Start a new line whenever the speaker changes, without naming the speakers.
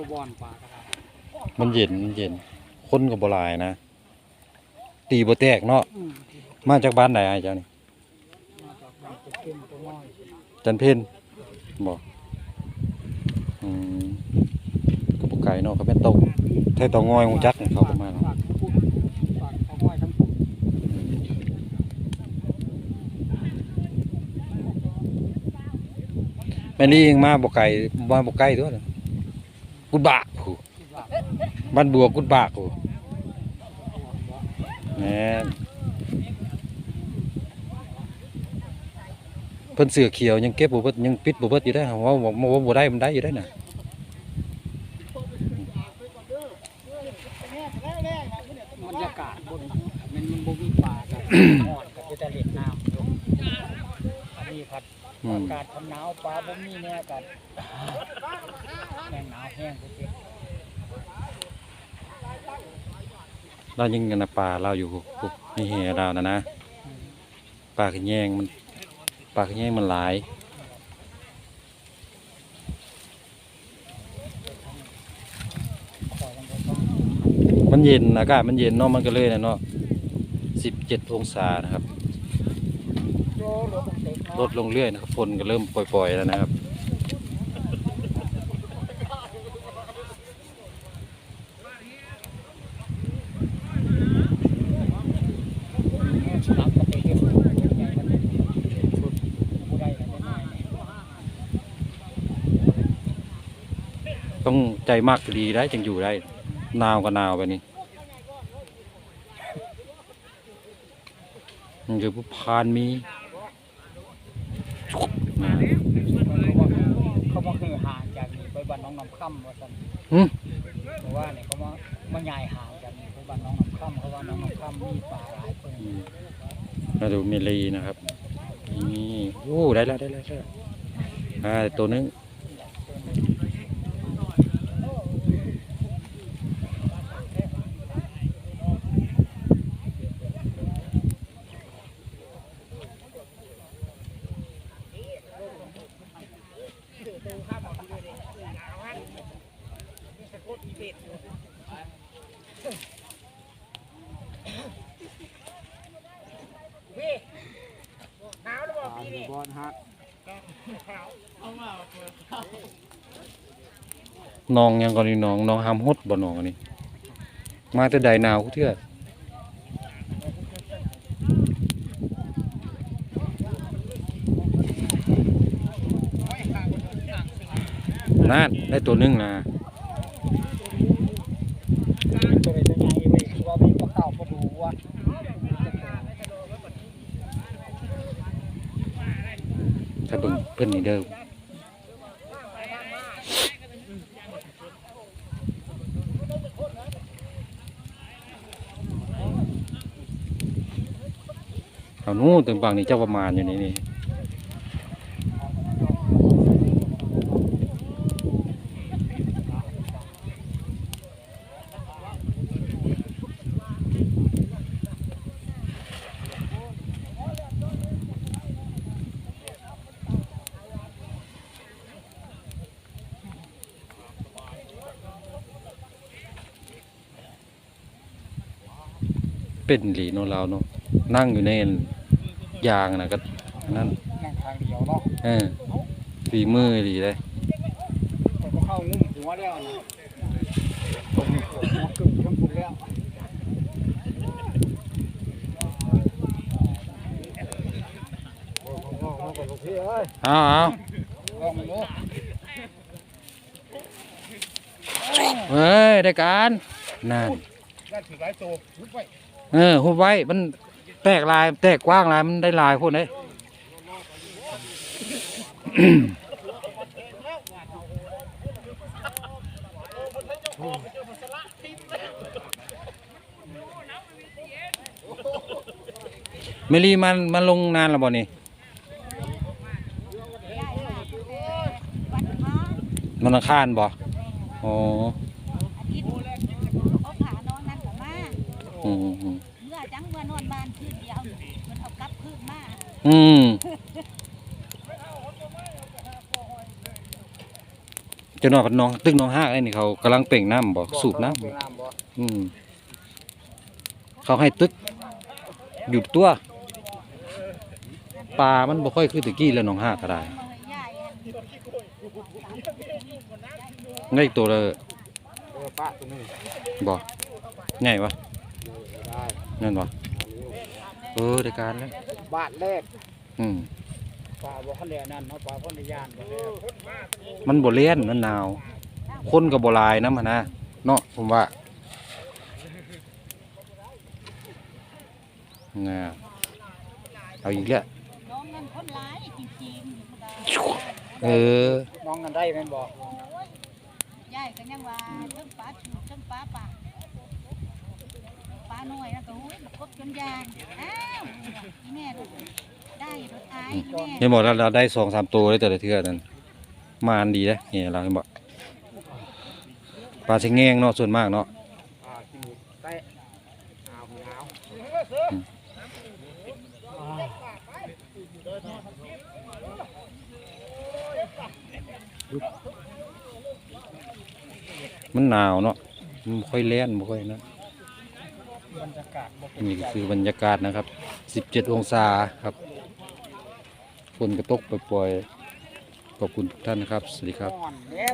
ตัวบอลปลากระดาษ
มันเย็นมันเย็น คนก็บ่หลายนะ ตีบ่แตกเนาะ
อืม
มาจากบ้านไหนอ้ายเจ้านี่
มาจากบ้านจะเข้มตัวน้อย
จันเพ็ญบ่อืมก็บ่ไกลเนาะก็เป็นตกไทยเตองอยฮู้จักนี่เขาประมาณเนาะ
ฝากทั้งพูดฝากเขาห้อยทั้งพูด
แม่นี่เองมาบ่ไกลมาบ่ไกลตัวน่ะ กุดบากผู้
คิดว่า
บ้านบัวกุดบากผู้แม่นเพิ่นเสือเขียวยังเก็บบ่เบิดยังปิดบ่เบิดอยู่ได้อว่าว่าว่าบ่ได้มันได้อยู่ได้อน่ะ
บรรยากาศบนมันมันบ่มีปลากับหอดกับจะเล็ดน้ำอยู่อันนี้ ผัด
อื
อามกาศทำหนาวปลาบ่มีแน่กันแห้งหนาวแห้งไปเจ็บ
เรายังกันนะปลาเราอยู่ปุ๊บนี่เฮเรานะนะปลาขะแยงมันปลาขะแยงมันหลาย
คอยลงไปต้อง
มันเย็นอากาศมันเย็นเนาะมันก็เลยนะเนาะสิบเจ็ดองศานะครับ
โยรถเด็ก
ลดลงเรื่อยนะครับฝนก็เริ่มปล่อยๆแล้วนะครับต้องใจมากดีได้จึงอยู่ได้หนาวก็หนาวไปนี่มันคือผู้พานมีนะ
เขาบอกคือห่างจากนี้ไปบ้านน้ องน้ำค่ำว่าซั่น
หึ
เพราะว่าเนี่ยเขามามาใหญ่ห่างจากนี้ไปบ้านน้องน้ำค่ำเพราะว่าน้องน้ำค่ำมีปลาหลายเปิง
อืมมาดูเมลีนะครับนี่โอ้ได้แล้วได้แล้วได้แล้วอ่าตัวนึง
หนาวหรือเปล่าปีนี้บอลฮะ
น้องยังก่อนนี่น้องน้องห้ามฮดบ่น้องอันนี้มาแต่ใดหนาวเทื่อนั่นได้ตัวหนึงนะ
ตัวใดตัวใหญ่เว้ยคือว่ามีปลาข้าวปลาดูว่า
ถ้าเบิ่งเพิ่นนี่เด้อเอานู้นถึงบางนี่เจ้าประมาณอยู่นี่นี่ เป็นหลีเนาะเราเนาะนั่งอยู่ในยางนะก็นั่น
นั่งทางเดียวเนาะ
เออฝีมือหลีเลย
แต่ก็เข้างุ้มหัวแล้วนะหัวกึ่งทั้งคุณแล้วพี่เอ้ย
เอาเอา
ลองมาดู
เฮ้ย ได้การนั่น เออหุบไว้ มันแตกลาย แตกกว้างลาย มันได้ลายพวกนี้เมลีมันมันลงนานแล้วบ่นี่มันอังคารบ่อ๋อ
อาทิตย์เอาขานอนนั่นก็มา
อืมอืม
เมื่อจังเมื่อนอนบ้านคืนเดียวมันเอากลับคืนมา
อืมจ้าน้องกับน้องตึกน้องห้ากไอ้นี่เขากำลังเปล่งน้ำบ่สูบน้ำ
เปล่งน้ำบ่
อืมเขาให้ตึกหยุดตัวปลามันบ่ค่อยคือตะกี้แล้วน้องห้าก็ได้
เลยใหญ่อัน
ได้อีกตัวเลย
เออป้าตัวนี้
บ่ใหญ่ปะ
ได้
นั่นบ่เออได้การแล้ว
บาทแรก
อืม
ปลาบ่คันเดียวนั่นเนาะปลาคนในย่านบ่แล้ว
มันบ่เลี้ยนมันหนาว คนก็บ่หลายนำหั่นนะเนาะผมว่าน่ะเอาอีกแล้ว
น้องนั่นคนร้ายจริงๆ
เออ
น้องกันได้แม่นบ่
ยายก็ยังว่าเรื่องปลาถูกเรื่องปลาป่า ปลาหน่อยแล้วก็โอ้ยบักคบจนยานอ้าวอีแม่ดูได้รถอายอีแม่
เห็นบอกเราเราได้สองสามตัวเลยแต่ละเทื่อนั่นมานดีนะเห็นเราเห็นบอกปลาเชงแงงเนาะส่วนมากเนาะ
มัน
หนาวเนาะมันค่อยแล่นบ่ค่อยนะ
บรรยากาศบ่เป็น
นี่ก็คือบรรยากาศนะครับ 17 องศาครับฝนกระตกปล่อยๆขอบคุณทุกท่านนะครับ สวัสดีครับ
อ่อนแล้ว